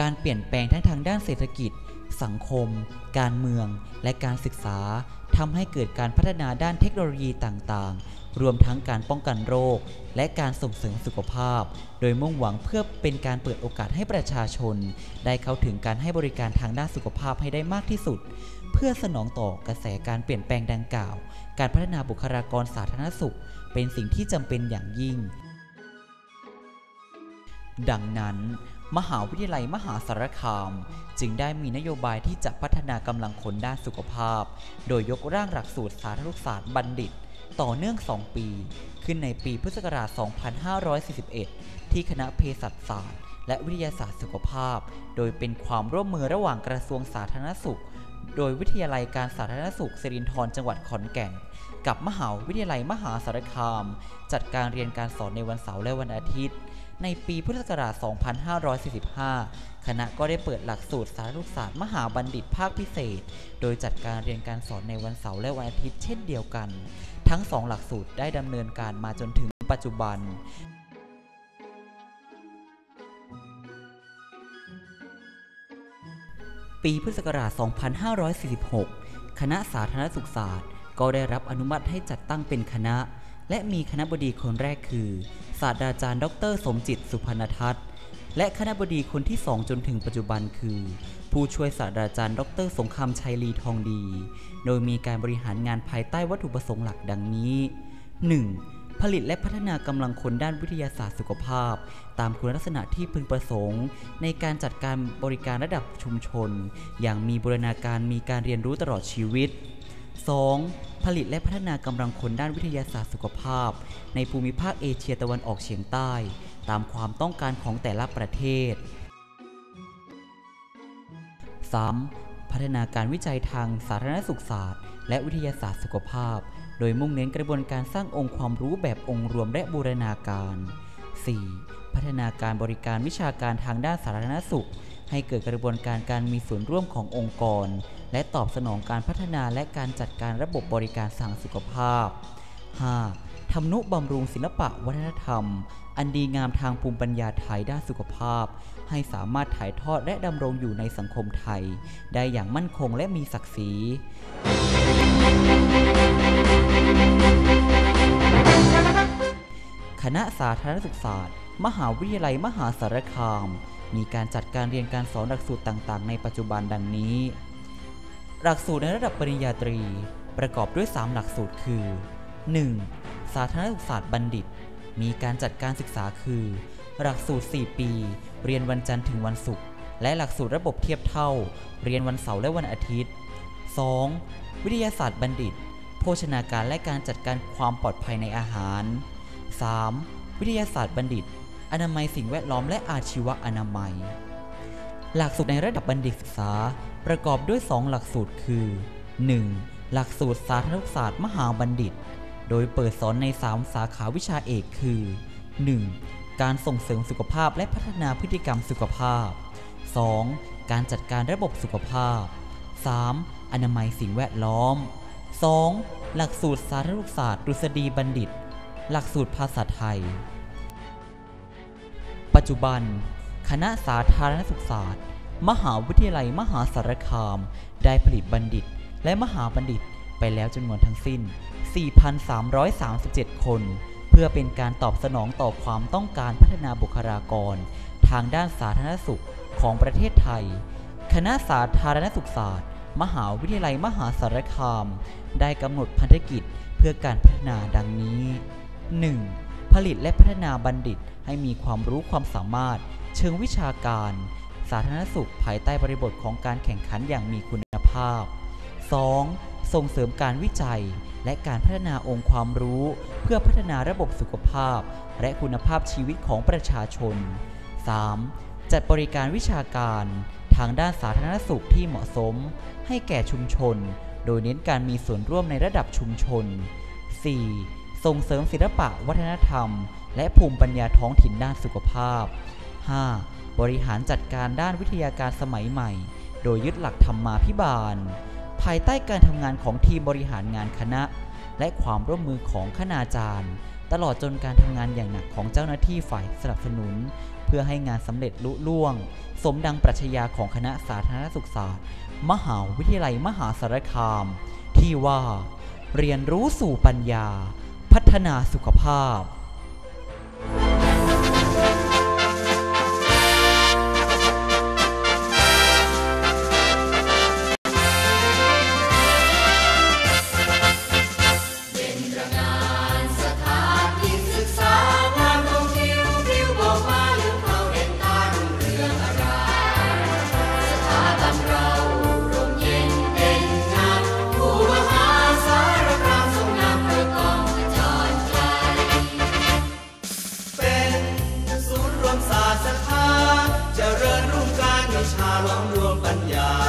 การเปลี่ยนแปลงทั้งทางด้านเศรษฐกิจ สังคม การเมือง และการศึกษาทำให้เกิดการพัฒนาด้านเทคโนโลยีต่างๆ รวมทั้งการป้องกันโรค และการส่งเสริมสุขภาพ โดยมุ่งหวังเพื่อเป็นการเปิดโอกาสให้ประชาชน ได้เข้าถึงการให้บริการทางด้านสุขภาพให้ได้มากที่สุด เพื่อสนองต่อกระแสการเปลี่ยนแปลงดังกล่าว การพัฒนาบุคลากรสาธารณสุข เป็นสิ่งที่จำเป็นอย่างยิ่ง ดังนั้น มหาวิทยาลัยมหาสารคาม จึงได้มีนโยบายที่จะพัฒนากำลังคนด้านสุขภาพ โดยยกร่างหลักสูตรสาธารณศาสตร์บัณฑิต ต่อเนื่อง 2 ปี ขึ้นในปีพุทธศักราช 2541 ที่คณะเภสัชศาสตร์ และวิทยาศาสตร์สุขภาพ โดยเป็นความร่วมมือระหว่างกระทรวงสาธารณสุข โดยวิทยาลัยการสาธารณสุขสิรินธรจังหวัดขอนแก่น กับมหาวิทยาลัยมหาสารคาม จัดการเรียนการสอนในวันเสาร์และวันอาทิตย์ ในปีพุทธศักราช 2545 คณะก็ได้เปิดหลักสูตรสารณศาสตร์มหาบัณฑิตภาคพิเศษ โดยจัดการเรียนการสอนในวันเสาร์และวันอาทิตย์เช่นเดียวกัน ทั้งสองหลักสูตรได้ดำเนินการมาจนถึงปัจจุบันปีพุทธศักราช 2546 คณะสาธารณสุขศาสตร์ ก็ได้รับอนุมัติให้จัดตั้งเป็นคณะ และมีคณะบดีคนแรกคือ ศาสตราจารย์ ดร สมจิตสุพรรณทัศน์ และคณะบดีคนที่สองจนถึงปัจจุบันคือ ผู้ช่วยศาสตราจารย์ ดร สงครามชัยลีทองดี โดยมีการบริหารงานภายใต้วัตถุประสงค์หลักดังนี้ 1. ผลิตและพัฒนากำลังคนด้านวิทยาศาสตร์สุขภาพ ตามคุณลักษณะที่พึงประสงค์ ในการจัดการบริการระดับชุมชน อย่างมีบูรณาการมีการเรียนรู้ตลอดชีวิต 2. ผลิตและพัฒนากำลังคนด้านวิทยาศาสตร์สุขภาพ ในภูมิภาคเอเชียตะวันออกเฉียงใต้ ตามความต้องการของแต่ละประเทศ 3. พัฒนาการวิจัยทางสาธารณสุขศาสตร์ และวิทยาศาสตร์สุขภาพ โดยมุ่งเน้นกระบวนการสร้างองค์ความรู้แบบองค์รวมและบูรณาการ 4. พัฒนาการบริการวิชาการทางด้านสาธารณสุข ให้เกิดกระบวนการการมีส่วนร่วมขององค์กร และตอบสนองการพัฒนาและการจัดการระบบบริการทางสุขภาพ 5. ทำนุบำรุงศิลปะวัฒนธรรม อันดีงามทางภูมิปัญญาไทยด้านสุขภาพ ให้สามารถถ่ายทอดและดำรงอยู่ในสังคมไทย ได้อย่างมั่นคงและมีศักดิ์ศรีคณะสาธารณสุขศาสตร์ มหาวิทยาลัยมหาสารคาม มีการจัดการเรียนการสอนหลักสูตรต่างๆ ในปัจจุบันดังนี้ หลักสูตรในระดับปริญญาตรี ประกอบด้วย 3 หลักสูตรคือ 1. สาธารณสุขศาสตร์บัณฑิต มีการจัดการศึกษาคือ หลักสูตร 4 ปี เรียนวันจันทร์ถึงวันศุกร์และหลักสูตรระบบเทียบเท่า เรียนวันเสาร์และวันอาทิตย์ 2. วิทยาศาสตร์บัณฑิต โภชนาการและการจัดการความปลอดภัยในอาหาร 3. วิทยาศาสตร์บัณฑิต อนามัยสิ่งแวดล้อมและอาชีวะอนามัย หลักสูตรในระดับบัณฑิตศึกษา ประกอบด้วย 2 หลักสูตรคือ 1. หลักสูตรสาธารณศาสตร์มหาบัณฑิต โดยเปิดสอนใน 3 สาขาวิชาเอกคือ 1. การส่งเสริมสุขภาพและพัฒนาพฤติกรรมสุขภาพ 2. การจัดการระบบสุขภาพ 3. อนามัยสิ่งแวดล้อม 2. หลักสูตรสาธารณศาสตร์ดุษฎีบัณฑิต หลักสูตรภาษาไทย ปัจจุบัน คณะสาธารณสุขศาสตร์ มหาวิทยาลัยมหาสารคาม ได้ผลิตบัณฑิต และมหาบัณฑิตไปแล้วจำนวนทั้งสิ้น 4,337 คน เพื่อเป็นการตอบสนองต่อความต้องการพัฒนาบุคลากร ทางด้านสาธารณสุขของประเทศไทย คณะสาธารณสุขศาสตร์ มหาวิทยาลัยมหาสารคาม ได้กำหนดพันธกิจเพื่อการพัฒนาดังนี้ 1. ผลิตและพัฒนาบัณฑิตให้มีความรู้ความสามารถ เชิงวิชาการ สาธารณสุขภายใต้บริบทของการแข่งขันอย่างมีคุณภาพ 2. ส่งเสริมการวิจัย และการพัฒนาองค์ความรู้ เพื่อพัฒนาระบบสุขภาพ และคุณภาพชีวิตของประชาชน 3. จัดบริการวิชาการทางด้านสาธารณสุขที่เหมาะสม ให้แก่ชุมชน โดยเน้นการมีส่วนร่วมในระดับชุมชน 4. ส่งเสริมศิลปะวัฒนธรรม และภูมิปัญญาท้องถิ่นด้านสุขภาพ 5. บริหารจัดการด้านวิทยาการสมัยใหม่ โดยยึดหลักธรรมมาภิบาล ภายใต้การทำงานของทีมบริหารงานคณะ และความร่วมมือของคณาจารย์ ตลอดจนการทำงานอย่างหนักของเจ้าหน้าที่ฝ่ายสนับสนุน เพื่อให้งานสำเร็จลุล่วง สมดังปรัชญาของคณะสาธารณสุขศาสตร์ มหาวิทยาลัยมหาสารคาม ที่ว่า เรียนรู้สู่ปัญญา ฒนาสุขภาพ ล้อมรวมปัญญา